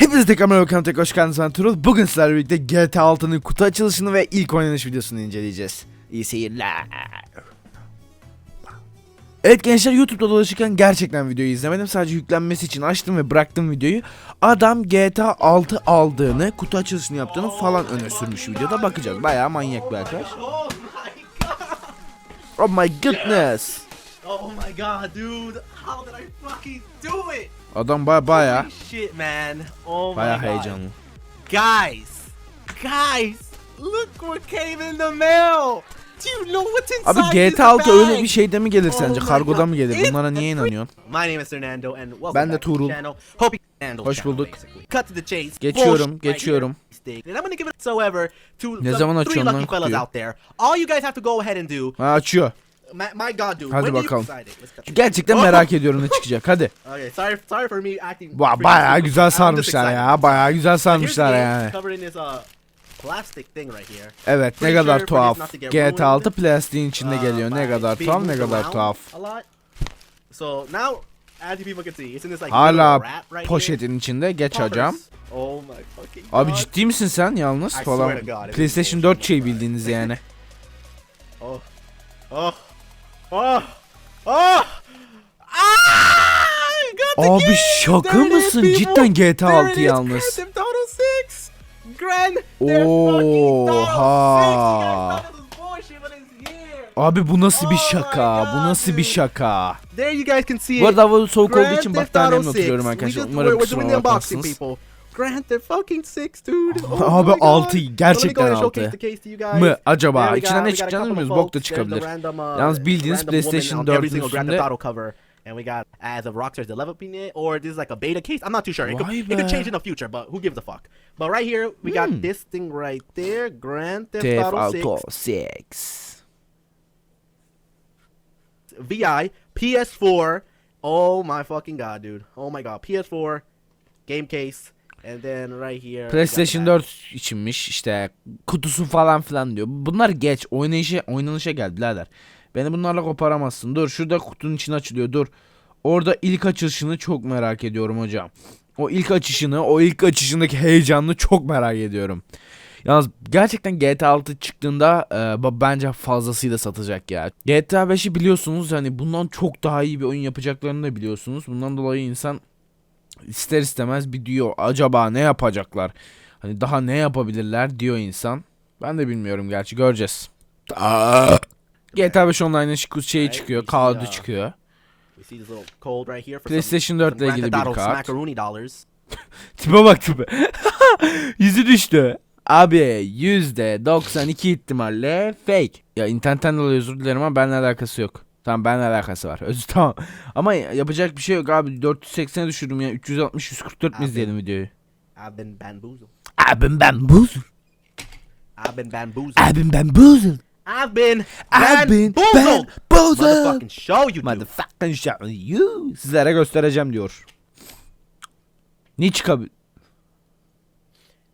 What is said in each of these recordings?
Hepinize tekrar merhaba kanalıma tekrar hoş geldiniz ben Turul. Bugün sizlerle birlikte GTA 6'nın kutu açılışını ve ilk oynanış videosunu inceleyeceğiz. İyi seyirler. Evet gençler YouTube'da dolaşırken gerçekten videoyu izlemedim. Sadece yüklenmesi için açtım ve bıraktım videoyu. Adam GTA 6 aldığını, kutu açılışını yaptığını falan öne sürmüş videoda. Bakacağız. Bayağı manyak bir arkadaş. Oh my goodness. Oh my god, dude! How did I fucking do it? Adam baya baya Holy shit, man! Oh baya god. heyecanlı. Guys! Guys! Look what came in the mail! Do you know what's inside Abi GTA 6 öyle bir şeyde mi gelir sence? Oh my Kargoda God. mı gelir? Bunlara niye inanıyorsun? My name is Fernando and welcome Ben de back Tuğrul. channel. Hope you handle Hoş bulduk. Cut to the chase. Geçiyorum, geçiyorum. Ne zaman açıyorsun lan kutuyu? out there. All you guys have to go ahead and do Ha açıyor. My, my God, dude. Hadi when bakalım. Gerçekten Oh! merak ediyorum ne çıkacak. Hadi. Okay, sorry, sorry for me acting. Ba bayağı güzel sarmışlar ya. Bayağı güzel sarmışlar yani. Uh plastic thing right here. Evet ne kadar tuhaf. GTA 6 ruined, plastiğin içinde uh, geliyor. Ne kadar tuhaf ne kadar tuhaf. So now, Hala poşetin içinde geç hocam. Oh Abi ciddi misin sen yalnız falan? PlayStation is 4 şey bildiğiniz yani. Oh. Oh. Ah! The Abi şaka mısın? Cidden GTA There 6 it is, yalnız. Grand Theft Auto 6. Grand Theft fucking Auto 6. You guys Oha. Abi bu nasıl bir şaka? Bu nasıl bir şaka? There you guys can see Bu arada hava soğuk olduğu için Auto 6. oturuyorum arkadaşlar. Umarım kusura bakmazsınız. Grand Theft fucking 6, dude. Oh Abi my God. altı, So let me go gerçekten ahead and showcase altı. the case to you guys. Mı acaba? There we İçinden go. ne got a çıkacağını couple of bilmiyoruz. Bok da folks. There's the çıkabilir. random, uh, Yalnız bildiğiniz random woman PlayStation on every 4'ün single Grand üstünde- Theft Auto cover. And we got as of Rockstar's developing it, or this is like a beta case. I'm not too sure. It could, Vay it could be. change in the future, but who gives a fuck? But right here, we Hmm. got this thing right there, Grand Theft Theft Auto 6 Auto 6. VI PS4. Oh my fucking god, dude! Oh my god, PS4 game case, and then right here. PlayStation that. 4 içinmiş işte kutusu falan filan diyor. Bunlar geç oynayışa oynanışa geldi birader. Beni bunlarla koparamazsın. Dur şurada kutunun içine açılıyor dur. Orada ilk açılışını çok merak ediyorum hocam. O ilk açışını, o ilk açışındaki heyecanını çok merak ediyorum. Yalnız gerçekten GTA 6 çıktığında e, bence fazlasıyla satacak ya. GTA 5'i biliyorsunuz hani bundan çok daha iyi bir oyun yapacaklarını da biliyorsunuz. Bundan dolayı insan ister istemez bir diyor acaba ne yapacaklar? Hani daha ne yapabilirler diyor insan. Ben de bilmiyorum gerçi göreceğiz. GTA 5 Online'ın şeyi çıkıyor, kağıdı uh, çıkıyor. PlayStation some, 4 some ile ilgili bir kart. Tipe bak tipe. Yüzü düştü. Abi yüzde 92 ihtimalle fake. Ya internetten dolayı özür dilerim ama benimle alakası yok. Tamam benimle alakası var. Özür tamam. Ama yapacak bir şey yok abi. 480'e düşürdüm ya. 360 144 mi izleyelim videoyu? I've been bamboozled. Buzul. I've been bamboozled. Ben buzul. I've been ben bamboozled. Motherfucking show you. Motherfucking show you. Sizlere göstereceğim diyor. Ne çıkabilir?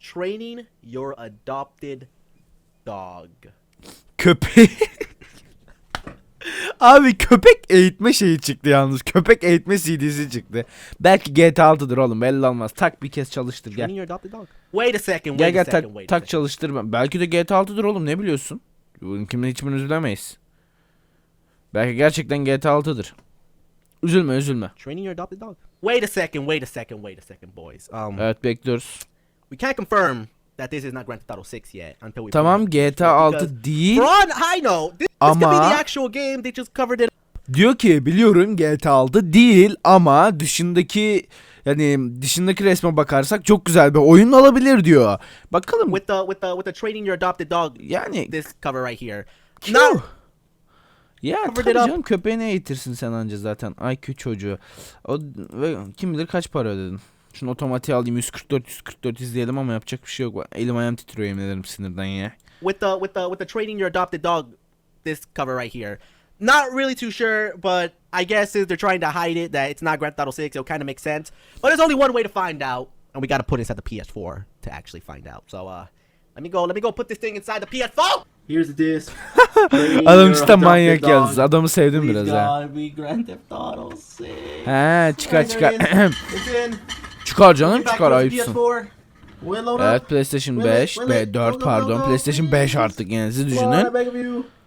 Training your adopted dog. Köpek. Abi köpek eğitme şeyi çıktı yalnız. Köpek eğitme CD'si çıktı. Belki GTA 6'dır oğlum belli olmaz. Tak bir kez çalıştır gel. Wait a second. Gel Wait a gel second. tak, wait a tak second. çalıştır. Ben- Belki de GTA 6'dır oğlum ne biliyorsun? Kimle hiçbirimiz bilemeyiz. Belki gerçekten GTA 6'dır. Üzülme üzülme. Training your adopted dog. Wait a second. Wait a second. Wait a second, boys. Um, Evet bekliyoruz. we can't confirm that this is not Grand Theft Auto 6 yet until we. Tamam. GTA Because 6 değil. All I know, this, this could be Ama- the actual game. They just covered it Diyor ki biliyorum GTA 6 değil ama dışındaki yani dışındaki resme bakarsak çok güzel bir oyun olabilir diyor. Bakalım with the with the with the training your adopted dog. yani This cover right here. Q. Now, Ya Covered tabii it up. canım köpeğine eğitirsin sen anca zaten. IQ çocuğu. O ve kim bilir kaç para ödedin. Şunu otomatiğe alayım 144 144 izleyelim ama yapacak bir şey yok. Elim ayağım titriyor yemin ederim sinirden ya. with the with the with the training your adopted dog this cover right here not really too sure but i guess since they're trying to hide it that it's not grand theft auto 6 it'll kind of make sense but there's only one way to find out and we got to put this at the ps4 to actually find out so uh let me go let me go put this thing inside the ps4 Here's the disc. Adam cidden manyak yalnız. Adamı sevdim biraz ha. gotta be Grand Theft Auto 6. He çıkar çıkar. Çıkar canım çıkar ayıpsın. PS4. We'll load Evet. PlayStation Wait, 5 wait, ve wait. 4 Go, go, pardon. PlayStation 5 artık yani siz düşünün.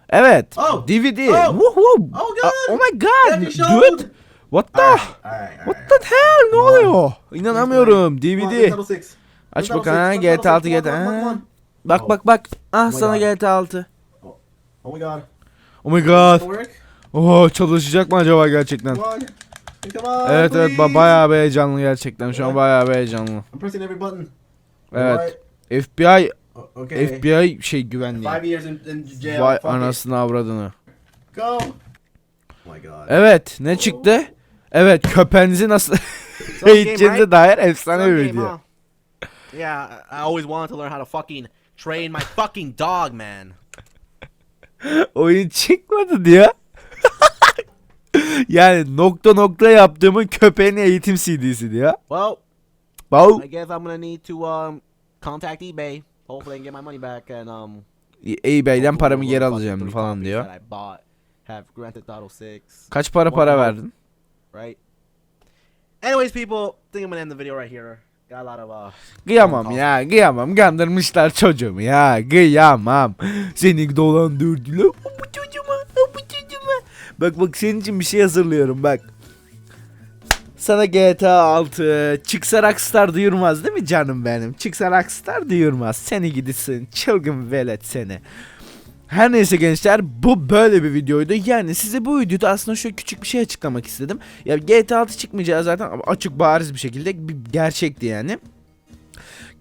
Evet. Oh. DVD. Oh. Oh, Ah, good. Oh my god. İt. What the? What the hell? Ne oluyor? İnanamıyorum. DVD. Nintendo 6. Aç bakalım. 6, GTA Nintendo 6 6, GTA. Bak Oh. bak bak. Ah sana. GTA 6. Oh my god. Oh my god. Oh çalışacak mı acaba gerçekten? Evet evet ba- bayağı bir heyecanlı gerçekten. Şu an bayağı bir heyecanlı. I'm pressing every button. Evet. FBI Okay. FBI şey güvenliği. Five years in, in jail. Vay Fuck it. anasını avradını. Go. Oh my god. Evet ne çıktı? Evet köpeğinizi nasıl game, eğiteceğinize right? dair efsane bir game, video. huh? Yeah, I I always wanted to learn how to fucking train my fucking dog, man. Oyun çıkmadı diyor. yani nokta nokta yaptığımın köpeğin eğitim CD'si diyor. Well, Wow. I guess I'm gonna need to um contact eBay. Hopefully, I can get my money back and um. eBay'den paramı geri alacağım falan diyor. That I bought have Grand Theft Auto 6, Kaç para para verdin? right? Anyways, people, think I'm gonna end the video right here. Uh. Kıyamam ya kıyamam kandırmışlar çocuğumu ya kıyamam. Seni dolandırdılar. Bak bak senin için bir şey hazırlıyorum bak. Sana GTA 6 çıksa Rockstar duyurmaz değil mi canım benim? Çıksa Rockstar duyurmaz. Seni gidisin çılgın velet seni. Her neyse gençler bu böyle bir videoydu. Yani size bu videoda aslında şöyle küçük bir şey açıklamak istedim. Ya GTA 6 çıkmayacağı zaten açık bariz bir şekilde bir gerçekti yani.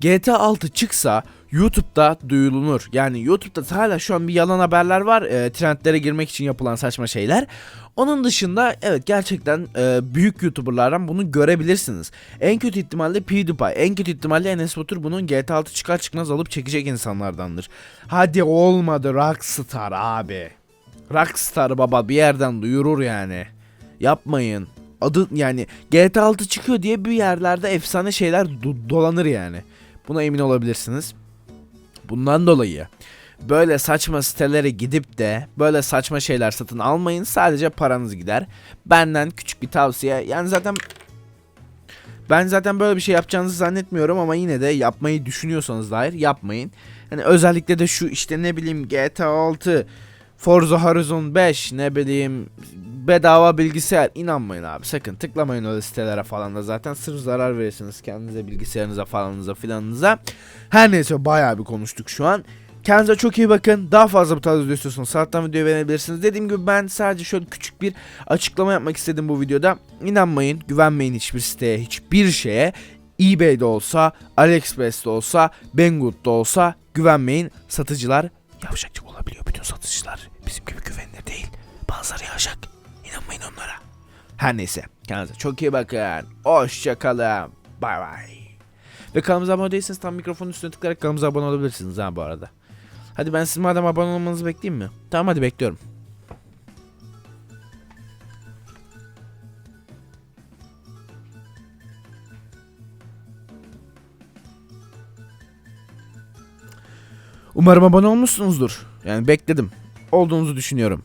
GTA 6 çıksa YouTube'da duyulunur. Yani YouTube'da hala şu an bir yalan haberler var. e, trendlere girmek için yapılan saçma şeyler. Onun dışında evet gerçekten e, büyük YouTuber'lardan bunu görebilirsiniz. En kötü ihtimalle PewDiePie, en kötü ihtimalle Enes Batur bunun GTA 6 çıkar çıkmaz alıp çekecek insanlardandır. Hadi olmadı Rockstar abi. Rockstar baba bir yerden duyurur yani. Yapmayın. Adı yani GTA 6 çıkıyor diye bir yerlerde efsane şeyler do- dolanır yani. Buna emin olabilirsiniz. Bundan dolayı böyle saçma sitelere gidip de böyle saçma şeyler satın almayın. Sadece paranız gider. Benden küçük bir tavsiye. Yani zaten ben zaten böyle bir şey yapacağınızı zannetmiyorum ama yine de yapmayı düşünüyorsanız dair yapmayın. Hani özellikle de şu işte ne bileyim GTA 6, Forza Horizon 5 ne bileyim bedava bilgisayar inanmayın abi sakın tıklamayın öyle sitelere falan da zaten sırf zarar verirsiniz kendinize bilgisayarınıza falanınıza filanınıza. Her neyse bayağı bir konuştuk şu an. Kendinize çok iyi bakın. Daha fazla bu tarz video istiyorsanız saatten videoyu beğenebilirsiniz. Dediğim gibi ben sadece şöyle küçük bir açıklama yapmak istedim bu videoda. İnanmayın, güvenmeyin hiçbir siteye, hiçbir şeye. eBay'de olsa, AliExpress'te olsa, Banggood'da olsa güvenmeyin. Satıcılar yavşakça olabiliyor bütün satıcılar. Bizim gibi güvenilir değil. Bazıları yavşak. İnanmayın onlara. Her neyse. Kendinize çok iyi bakın. Hoşçakalın. Bay bay. Ve kanalımıza abone değilseniz tam mikrofonun üstüne tıklayarak kanalımıza abone olabilirsiniz ha bu arada. Hadi ben siz madem abone olmanızı bekleyeyim mi? Tamam hadi bekliyorum. Umarım abone olmuşsunuzdur. Yani bekledim. Olduğunuzu düşünüyorum.